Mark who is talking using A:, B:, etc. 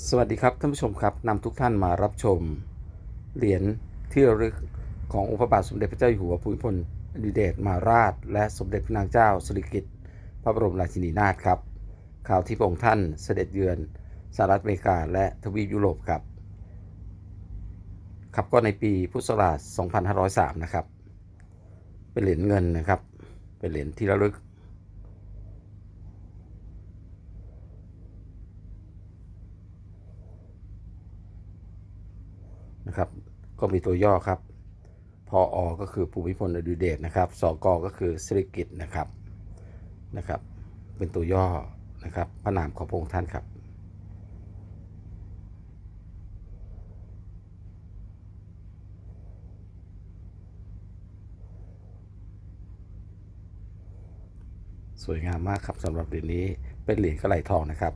A: สวัสดีครับท่านผู้ชมครับนำทุกท่านมารับชม เหรียญที่ระลึกขององค์พระบาทสมเด็จพระเจ้าอยู่หัวภูมิพลอดุลยเดชมหาราช และสมเด็จพระนางเจ้าสิริกิติ์พระบรมราชินีนาถครับ ข่าวที่พระองค์ท่านเสด็จเยือนสหรัฐอเมริกาและทวีปยุโรปครับ ครับก็ในปีพุทธศักราช 2503 นะครับ เป็นเหรียญเงินนะครับ เป็นเหรียญที่ระลึก นะครับ ก็มีตัวย่อครับพออก็คือภูมิพลอดุลเดชนะครับสกก็คือสิริกิตนะครับนะครับ เป็นตัวย่อนะครับพระนามของพระองค์ท่านครับ สวยงามมากครับสำหรับเหรียญนี้เป็นเหรียญกระไหลทองนะครับ